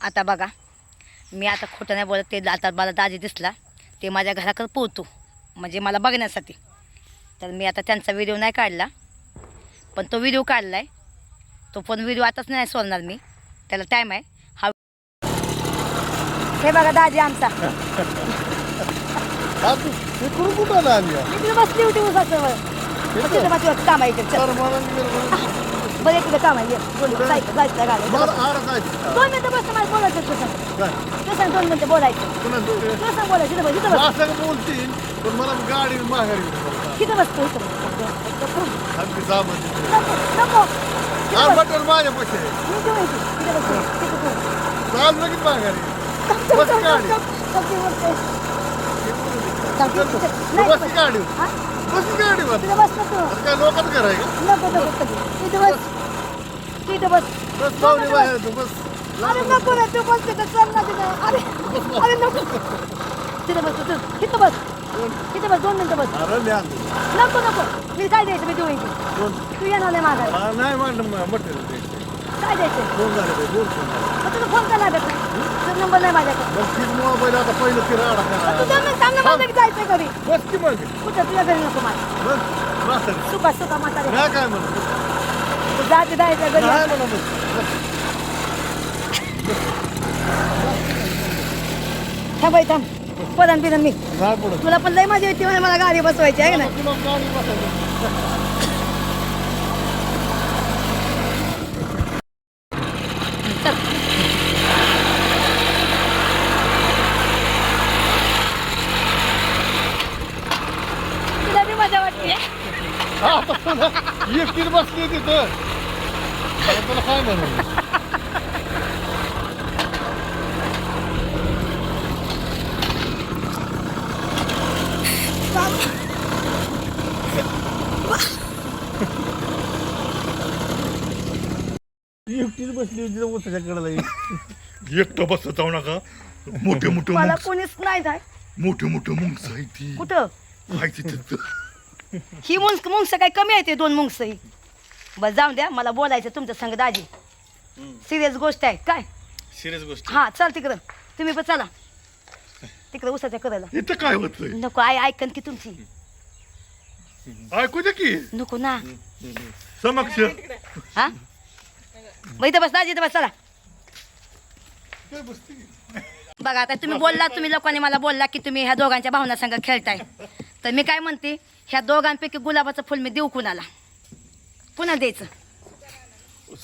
आता बघा मी आता खोटं नाही बोलत ते आता मला दाजी दिसला ते माझ्या घराकडे पोहतो म्हणजे मला बघण्यासाठी. तर मी आता त्यांचा व्हिडिओ नाही काढला पण तो व्हिडिओ काढला आहे तो पण व्हिडिओ आताच नाही सोडणार मी त्याला टाईम आहे. हा हे बघा दाजी आमचा. बसली होती उसाचं काम आहे बरं इकडे काम आहे जायचं जायचं गाडी दोन मिनटं बस मला बोलायचं तुझं? तुझं दोन मिनटं बोलायचं. तुझं बोलायचं इथं बस इथं बस. बोलतील पण मला गाडी माघारी इथं बसतो बस. तिथे. नको बस. बटन माझ्या पैसे बस. बस. चाल लगेच माघारी. बस गाडी. बस बस. गाडी? बस गाडी बस काय लोकच घर आहे का? नको, नको, नको. इथं बस. इथं बस. बस पाहुणे बाहेर तू बस. अरे नको ना तू बस तिथं चल ना तिथं. अरे अरे नको. तिथं बस तिथं इथं बस. इथं बस दोन मिनिटं बस. अरे ल्या. नको नको. मी काय द्यायचं मी देऊ इथे. दोन तू येणार नाही मागायला हा, नाही म्हणलं मटेरियल ते काय द्यायचं? दोन झाले ते, दोन फोन झाले. मग तुला फोन का लागत नाही? तुझा नंबर नाही माझ्याकडे. मग तीच मोबाईल आता पहिलं फिरा मग तू करा दोन मिनिट थांब. ना मला जायचंय घरी. बस की मग. कुठं? तुझ्या घरी नको मला बस म्हातारी. सुका सुका म्हातारे. नाही काय म्हणत? तू जाते जायचं घरी. नाही म्हणत बस. थांब पदन पिदन मी. नाही. तुला पण लय मजा येते म्हणे मला गाडी बसवायची आहे ना तुला गाडी बसायची. चल. तुला बी मजा वाटते. हा, आता पुन्हा तिथं आता तुला काय म्हणू एकटीच बसली होती तिथं उसाच्या कडेला एक. एकटं बसत जाऊ नका मोठे मोठे मला मुंग्स कोणीच नाही जाय मोठे मोठे मुंग्स आहे ती कुठं आहे तिथं ही मुंग्स मुंग्स काय कमी आहे ते दोन मुंग्स ही बस जाऊन द्या मला बोलायचं तुमचं संग दाजी सिरियस गोष्ट आहे काय? सिरियस गोष्ट. हा चल तिकडं. तुम्ही पण चला. तिकडं उसाच्या करायला इथं काय होतंय? नको आई ऐकन की तुमची. ऐकू दे की. नको ना. समक्ष. हा? मग इथं बस दाजी इथं बस चला. बघा आता तुम्ही बोलला तुम्ही लोकांनी मला बोलला की तुम्ही ह्या दोघांच्या भावना संग खेळताय. तर मी काय म्हणते ह्या दोघांपैकी गुलाबाचं फुल मी देऊ कुणाला? पुन्हा द्यायचं?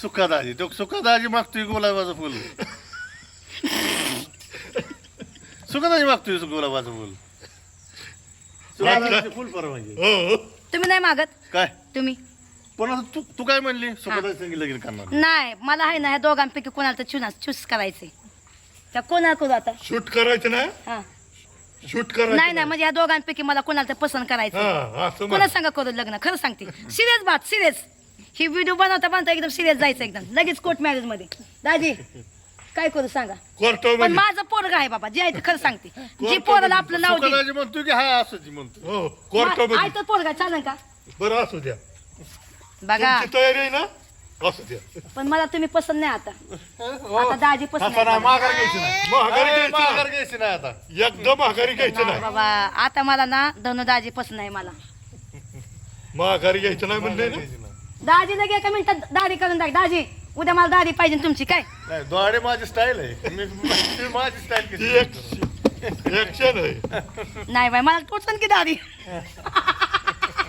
सुखादाजी तो सुखादाजी मागतोय गुलाबाचं फुल. सुखादाजी मागतोय गुलाबाचं फुल. सुखादाजीचं फुल परवानगी हो तुम्ही नाही मागत? काय? तुम्ही. पण आता तू तू काय म्हणली? सुखादाजी सांगितलं लगीन करणार. नाही मला आहे ना ह्या दोघांपैकी कोणाला तर चुना चूस करायचे त्या कोणाला करू आता? शूट करायचं ना? हा. शूट करायचं नाही नाही म्हणजे ह्या दोघांपैकी मला कोणाला तर पसंत करायचं हा असं कोणा म्हण. सांगा करू लग्न? खरं सांगते. सिरियस बात सिरियस. ही व्हिडिओ बनवता बनवता एकदम सिरियस जायचं एकदम. लगेच कोर्ट मॅरेजमध्ये. दादी काय करू सांगा? पण. माझं पोरग आहे बाबा जे आहे ते खरं सांगते. जे पोराला आपलं नाव म्हणतोय की हा असंच म्हणतो हो कोर्टामध्ये आहे तर पोरगा चालेल का? बरं असू द्या. बघा. तुमची तयारी आहे ना? असू द्या पण मला तुम्ही पसंत नाही आता. आता दाजी पसंत आता नाही नाही मला. माघार घ्यायची नाही. माघारी अरे, घ्यायची माघार नाही. घ्यायची नाही आता एकदम माघारी घ्यायचं नाही. नाही बाबा आता मला ना धनु दाजी पसंत नाही मला. माघारी घ्यायचं नाही म्हणले ना? घ्यायची नाही. दाजी लगे एका मिनिटात दाढी करून टाक. दाजी उद्या मला दाढी पाहिजे तुमची काय? नाही दोहाडे माझी स्टाईल आहे. मी मी- माझी स्टाईल ती कशी एक ऍक्शन आहे. नाही बाई मला टोचन की दाढी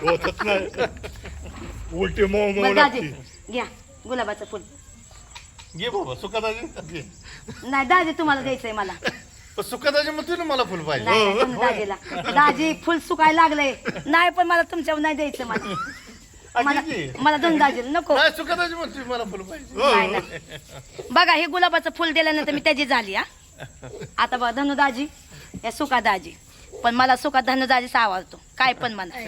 होतच नाही. उलटी मऊ मऊ बरं दाजी लागते. घ्या. गुलाबाचं फुल. घे बाबा सुखादाजी. नाही दाजी तुम्हाला द्यायचंय मला. पण सुखादाजी म्हणतोय ना मला फुल पाहिजे. नाही नाही, तुम्ही दाजीला. दाजी फुल सुकायला लागलंय. नाही पण मला तुमच्यावर नाही द्यायचं मला. मला घे. की. मला दोन दाजीला नको. नाही सुखादाजी म्हणतोय मला फुल पाहिजे. नाही नाही. बघा हे गुलाबाचं फुल दिल्यानंतर मी त्याची झाली हा. आता बघा धनु दाजी या सुका दाजी. पण मला सुका धनु दाजीच आवडतो. काय पण म्हणा.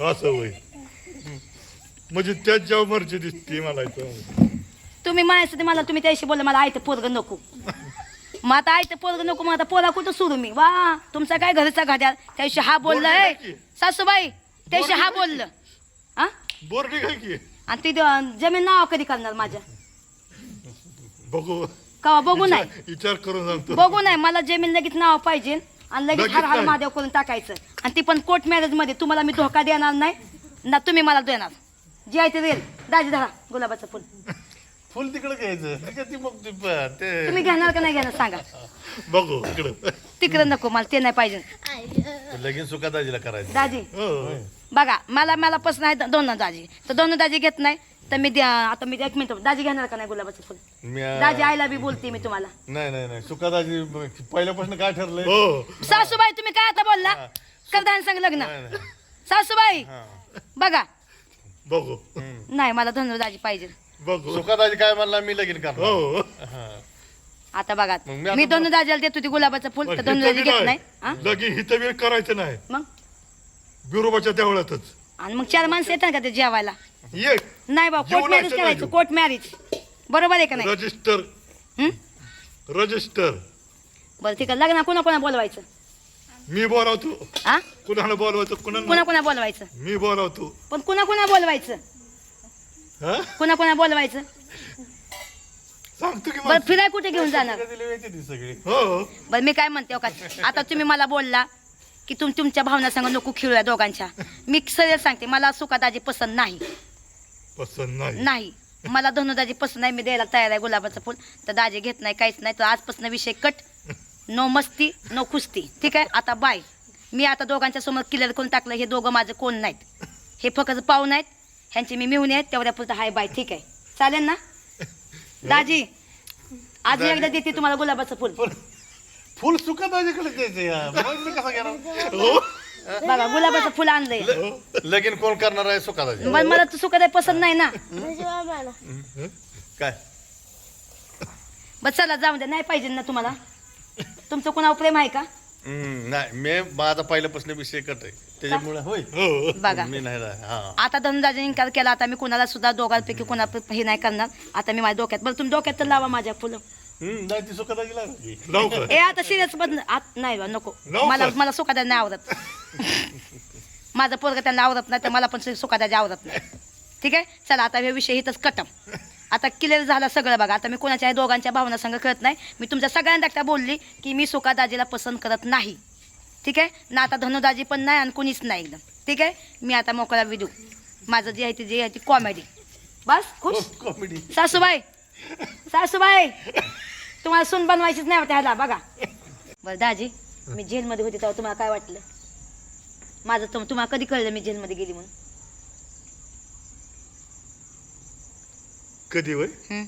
असं होय म्हणजे मर्जी दिसते मला इथं. तुम्ही माझ्यासाठी मला तुम्ही त्याशी बोलला मला आयतं पोरग नको. मग आता आयतं पोरग नको मग आता पोरा कुठं सुरू मी? वा तुमचा काय घरचा घाद्या त्याशी हा बोललाय सासूबाई त्याशी हा बोललं हा बोर्डी काय की. आणि ती द- जमीन नाव कधी करणार माझ्या? बघू. कवा? बघू नाही. विचार करून सांगतो. बघू नाही मला जमीन लगेच नाव पाहिजे. आणि लगेच लगेच हर हर काय? महादेव करून टाकायचं. आणि ती पण कोर्ट मॅरेजमध्ये तुम्हाला मी धोका देणार नाही ना तुम्ही मला देणार. जे आहे ते देईल. दाजी धरा गुलाबाचं फुल. फुल तिकडे घ्यायचं. ठीक आहे ती मग ती प- ते तुम्ही घेणार का नाही घेणार सांगा. बघू तिकडे नको मला ते नाही पाहिजे. लगीन सुखादाजीला करायचं. दाजी हो बघा मला मला पसंत आहे दोन दाजी. तर दोन दाजी घेत नाही तर मी द्या आता मी एक मिनिट दाजी घेणार का नाही गुलाबाचं फुल? मी दाजी आईला बी बोलते मी तुम्हाला. नाही नाही नाही सुखादाजी पहिल्यापासून काय ठरलंय? हो. सासूबाई तुम्ही काय आता बोलला? करदान सांग लग्न. नाही, नाही. सासूबाई हा. बघा. बघू. नाही मला धनुदाजी पाहिजे. बघू. सुखादाजी काय म्हणला मी लगीन करणार. हो. हा. आता बघा मग मी आता मी धनुदाजीला देतो ती गुलाबाचं फुल तर धनुदाजी बी घेत नाही. हा? लगी हिथं वेळ करायचं नाही. मग? बिरोबाच्या देवळातच. आणि मग चार माणसं येतात का ते जेवायला? ये. नाही बा कोर्ट मॅरेज करायचं. कोर्ट मॅरेज बरोबर आहे का नाही? रजिस्टर हं? रजिस्टर बरं ठीक आहे लग्न कोणा कोणा बोलवायचं? मी बोलावतो. हा कुणाला बोलवायचं कोणा कुणाला कोणा बोलवायचं? मी बोलावतो. पण कोणा कोणा बोलवायचं? हा? कोणा कोणा बोलवायचं? सांगतो की बरं मग फिराय कुठे घेऊन जाणार? सगळी? हो. बरं मी काय म्हणते हो का? आता तुम्ही मला बोलला की तुम तुमच्या भावना संग नको खेळूया दोघांच्या. मी सरळ सांगते मला सुखादाजी पसंत नाही. पसंत नाही. नाही. मला धनुदाजी पसंत नाही. मी द्यायला तयार आहे गुलाबाचं फुल. तर दाजी घेत नाही काहीच नाही. तर आजपासून विषय कट. नो मस्ती नो कुस्ती. ठीक आहे? आता बाय. मी आता दोघांच्या समोर क्लिअर करून टाकलं. हे दोघं माझं कोण नाहीत? हे फक्त पाहून आहेत ह्यांचे मी मिळून आहेत तेवढ्या पुरतं हाय बाय. ठीक आहे? चालेल ना? दाजी आज मी एकदा देते तुम्हाला गुलाबाचं फुल. फुल सुखादाजीकडे द्यायचं या. मग मी कसा घेणार? हो. बघा गुलाबाचं फुल आणलंय. लगीन कोण करणार आहे सुखादाजी पण मला तर सुखादाय पसंत नाही ना. काय? बस चला जाऊ द्या. नाही पाहिजे ना तुम्हाला. तुमचं कोणावर प्रेम आहे का? हम्म, नाही मी माझा पहिल्यापासून विषय आहे. त्याच्यामुळे होय. हो बघा. मी नाही राह- हा. आता धनराजाने इन्कार केला आता मी कोणाला सुद्धा दोघांपैकी कोणा हे नाही करणार. आता मी माझ्या डोक्यात बरं तुम्ही डोक्यात तर लावा माझ्या फुलं. हम्म, नाही ती सुखादाजीला लवकर. ए आता सिरियस बंद आत नाही बा, नको. लवकर. मला मला सुखादा नाही आवडत. माझं पोरग त्यांना आवडत नाही तर मला पण सुखादाजी आवडत नाही. ठीक आहे? चला आता हे विषय इथंच कटम आता क्लिअर झाला सगळं बघा. आता मी कोणाच्या दोघांच्या भावना संग कळत नाही. मी तुमच्या सगळ्यांना एकदा बोलली की मी सुखादाजीला पसंत करत नाही. ठीक आहे? ना आता धनुदाजी पण नाही आणि कुणीच नाही एकदम. ठीक आहे? मी आता मोकळा विदू माझं जे आहे ते जे आहे ती कॉमेडी बस? खुश? कॉमेडी सासूबाई? सासूबाई? तुम्हाला सून बनवायचीच नाही वाटत ह्याला बघा. बरं दाजी मी जेलमध्ये होते तेव्हा तुम्हाला काय वाटलं? माझं तुम तुम्हाला कधी कळलं मी जेलमध्ये गेली म्हणून? कधी वय हं?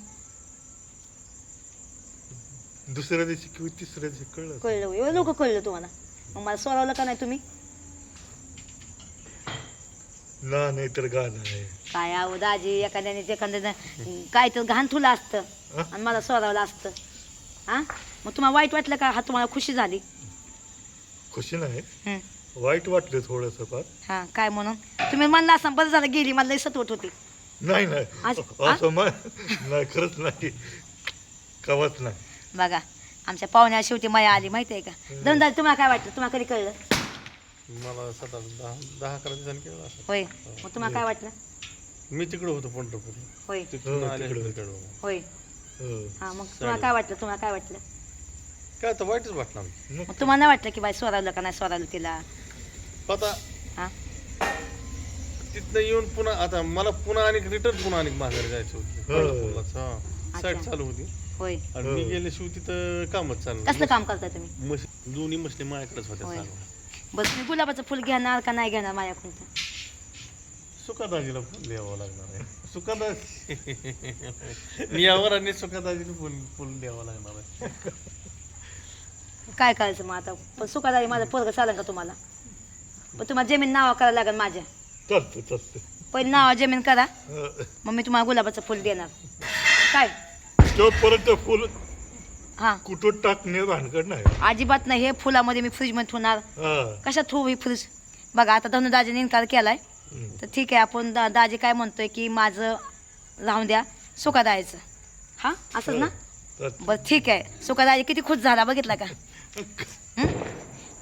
दुसऱ्या दिवशी किंवा तिसऱ्या दिवशी कळलं कळलं एवढं लोक कळलं तुम्हाला? मग मला सोडवलं का नाही तुम्ही? ना नाही तर गाणं आहे. काय आहो दाजी एखाद्याने एखाद्यानं काय तर घाण तुला असतं. हं? आणि मला सोडवलं असतं. हा मग तुम्हाला वाईट वाटलं का? हा तुम्हाला खुशी झाली. खुशी नाही. हं. वाईट वाटलं थोडस फार. हा काय म्हणून? तुम्ही म्हणला असं बरं झालं गेली मला लई सतवत होती. नाही नाही. आज- हा? असं मा- नाही खरंच नाही. कवच नाही. बघा आमच्या पाहुण्या शेवटी माया आली माहिती आहे का धनदार तुम्हाला काय वाटलं तुम्हाला कधी कळलं? मला सतरा दहा दहा अकरा दिवसांनी केलं असं. होय. मग तुम्हाला काय वाटलं? मी तिकडे होतो पंढरपूरला. होय. तिकडून हो, आले तिकडं. होय. हो. हा मग तुम्हाला काय वाटलं? तुम्हाला काय वाटलं? काय तर वाईटच वाटणार मग तुम्हाला नाही वाटलं की बाई स्वरावलं का नाही स्वरावलं तिला? आता हा. तिथनं येऊन पुन्हा आता मला पुन्हा आणि रिटर्न पुन्हा आणि माघारी जायचं होतं. हा. साईट चालू होती. होय. आणि मी गेले शिव तिथं कामच चाललं कसलं काम करताय तुम्ही? मश दोन्ही मशनी माझ्याकडेच होत्या होय. चालू. बस तुम्ही गुलाबाचं फुल घेणार का नाही घेणार माझ्याकडून? सुखादाजीला फोन द्यावा लागणार आहे. सुखादाजी यावर आणि सुखादाजीला फोन फोन द्यावा लागणार आहे. काय करायचं मग आता? पण सुखादारी माझं पोरग चालेल का तुम्हाला? पण तुम्हाला जमीन नावा करायला लागेल माझ्या. चालतं चालतं पहिले नावा जमीन करा. मग मी तुम्हाला गुलाबाचं फुल देणार. काय? तो परत फुल हा. कुठं टाकणे भानगड नाही. अजिबात नाही. हे फुलामध्ये मी फ्रीजमध्ये ठेवणार. हा. कशात ठेवू ही फ्रीज बघा आता धनुदाजीने इन्कार केलाय. हं. तर ठीक आहे आपण दा दाजी काय म्हणतोय की माझं राहून द्या. सुखादायचं. हा? असंच ना. बरं ठीक आहे. सुखादाजी किती खुश झाला बघितला का? हं?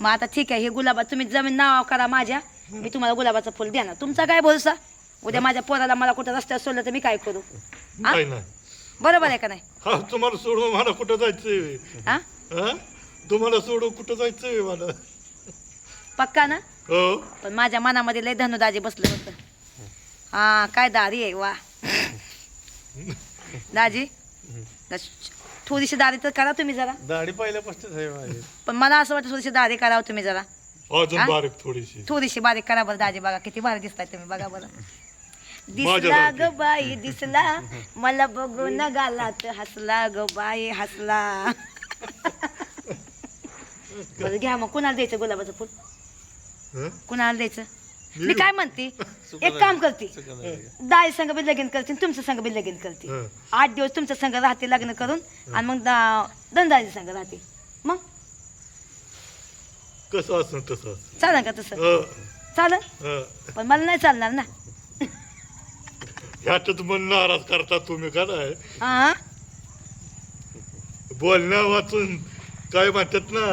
मग आता ठीक आहे हे गुलाबा तुम्ही जमीन नाव करा माझ्या. मी तुम्हाला गुलाबाचं फुल देणार. तुमचा काय भरोसा? उद्या माझ्या पोराला मला कुठं रस्त्यावर सोडलं तर मी काय करू? हा? नाही बरोबर आहे का नाही? हा तुम्हाला सोडून मला कुठं जायचंय? हा? हा? तुम्हाला सोडून कुठं जायचंय मला? पक्का ना? हो. पण माझ्या मनामध्ये लय धनुदाजी बसलं होतं. हा काय दारी आहे वा. दाजी? थोडीशी दारी तर करा तुम्ही जरा. दाढी पहिल्यापासूनच आहे माझी. पण मला असं वाटतं थोडीशी दारी करावं तुम्ही जरा. अजून हा? बारीक थोडीशी. थोडीशी बारीक करा बरं दाजी बघा किती भारी दिसताय तुम्ही बघा बरं. दिसला माझ्यासारखी. ग बाई दिसला. मला बघून गालात हसला ग बाई हसला. बरं घ्या मग कुणाला द्यायचं गुलाबाचं फुल? हं? कुणाला द्यायचं? मी काय म्हणते? एक काम करते. दाई संघ बी लगीन करते तुमचं संघ बी लगीन करते. आठ दिवस तुमच्या संघ राहते लग्न करून आणि मग दंदाजी संघ राहते. मग? कसं असं तसं चालेल का तसं? हं, चालेल हं. पण मला नाही चालणार ना. ह्याच्यात मन नाराज करता तुम्ही का नाही? बोलण्या वाचून काय म्हणतात ना